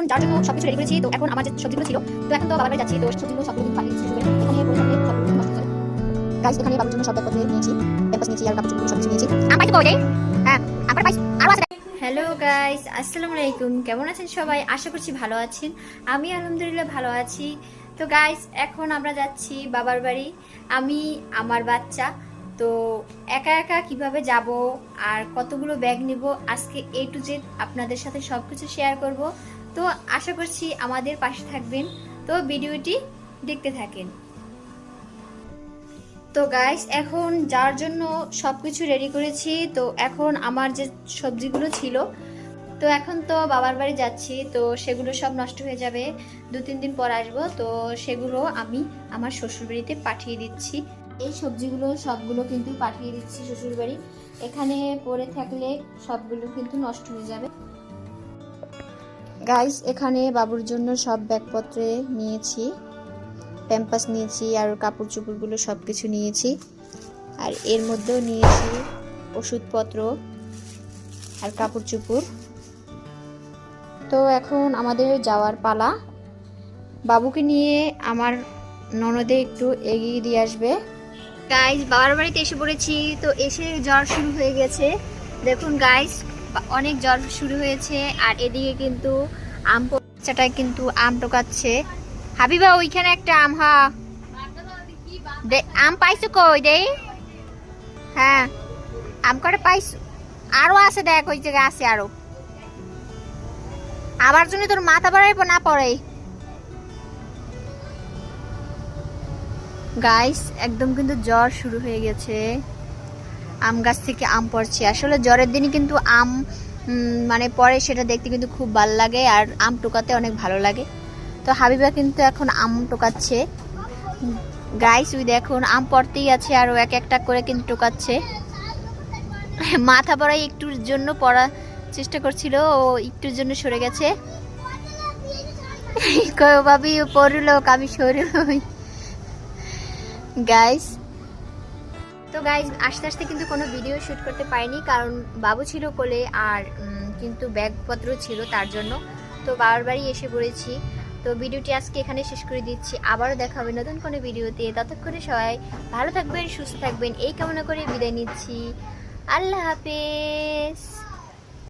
এখন যার জন্য সবকিছু রেডি করেছি, তো এখন আমার যে সবজিগুলো ছিল, তো এখন তো বাবার যাচ্ছি, তো সবজিগুলো সবগুলো পাঠিয়ে এখানে গাইস এখানে বাবার জন্য সব ব্যাগপত্র নিয়েছি পেপার নিয়েছি আর কাপড় সব কিছু নিয়েছি। আমি পাইছি কই হ্যাঁ আমার পাইছি হ্যালো গাইস আসসালামু আলাইকুম। কেমন আছেন সবাই? আশা করছি ভালো আছেন। আমি আলহামদুলিল্লাহ ভালো আছি। তো গাইস এখন আমরা যাচ্ছি বাবার বাড়ি। আমি, আমার বাচ্চা। তো একা একা কীভাবে যাব আর কতগুলো ব্যাগ নিব, আজকে এ টু জেড আপনাদের সাথে সব কিছু শেয়ার করব। তো আশা করছি আমাদের পাশে থাকবেন। তো ভিডিওটি দেখতে থাকেন। তো গাইস এখন যার জন্য সব কিছু রেডি করেছি, তো এখন আমার যে সবজিগুলো ছিল, তো এখন তো বাবার বাড়ি যাচ্ছি, তো সেগুলো সব নষ্ট হয়ে যাবে। দু, তিন দিন পর আসব, তো সেগুলো আমি আমার শ্বশুর বাড়িতে পাঠিয়ে দিচ্ছি। এই সবজিগুলো, সবগুলো কিন্তু পাঠিয়ে দিচ্ছি শ্বশুর বাড়ি এখানে পড়ে থাকলে সবগুলো কিন্তু নষ্ট হয়ে যাবে। গাইস এখানে বাবুর জন্য সব ব্যাগপত্রে নিয়েছি প্যাম্পাস নিয়েছি, আর কাপড় চোপড়গুলো সব কিছু নিয়েছি। আর এর মধ্যেও নিয়েছি ওষুধপত্র আর কাপড় চোপড় তো এখন আমাদের যাওয়ার পালা। বাবুকে নিয়ে আমার ননদে একটু এগিয়ে দিয়ে আসবে। গাইস বাবার বাড়িতে এসে পড়েছি, তো এসে জ্বর শুরু হয়ে গেছে। দেখুন গাইস অনেক জ্বর শুরু হয়েছে, আর এদিকে কিন্তু আম বাচ্চাটায় কিন্তু আম হাবিবা, ওইখানে একটা আম, হা। আম পাইছো কই দে হ্যাঁ আম করে পাইছো? আরও আছে, দেখ, ওই জায়গায় আছে আরও। আবার জন্য তোর মাথা বাড়াই না পড়ে গাইস একদম কিন্তু জ্বর শুরু হয়ে গেছে। আম গাছ থেকে আম পড়ছে। আসলে জ্বরের দিনে কিন্তু আম মানে পরে সেটা দেখতে কিন্তু খুব ভালো লাগে আর আম টোকাতে অনেক ভালো লাগে। তো হাবিবা কিন্তু এখন আম টোকাচ্ছে। গাইস উই দেখুন, আম পড়তেই আছে আর এক একটা করে কিন্তু টোকাচ্ছে। মাথা পড়াই একটুর জন্য পড়ার চেষ্টা করছিল, ও একটুর জন্য সরে গেছে। কয় ভাবি, পড়ল আমি সরে গাইস তো গাইজ আস্তে আস্তে কিন্তু কোনো ভিডিও শ্যুট করতে পারিনি, কারণ বাবু ছিল কোলে আর কিন্তু ব্যাগপত্র ছিল তার জন্য। তো বাবার বাড়ি এসে পড়েছি। তো ভিডিওটি আজকে এখানে শেষ করে দিচ্ছি। আবারও দেখা হবে নতুন কোনো ভিডিওতে ততক্ষণে সবাই ভালো থাকবেন, সুস্থ থাকবেন। এই কামনা করে বিদায় নিচ্ছি। আল্লাহ হাফেজ।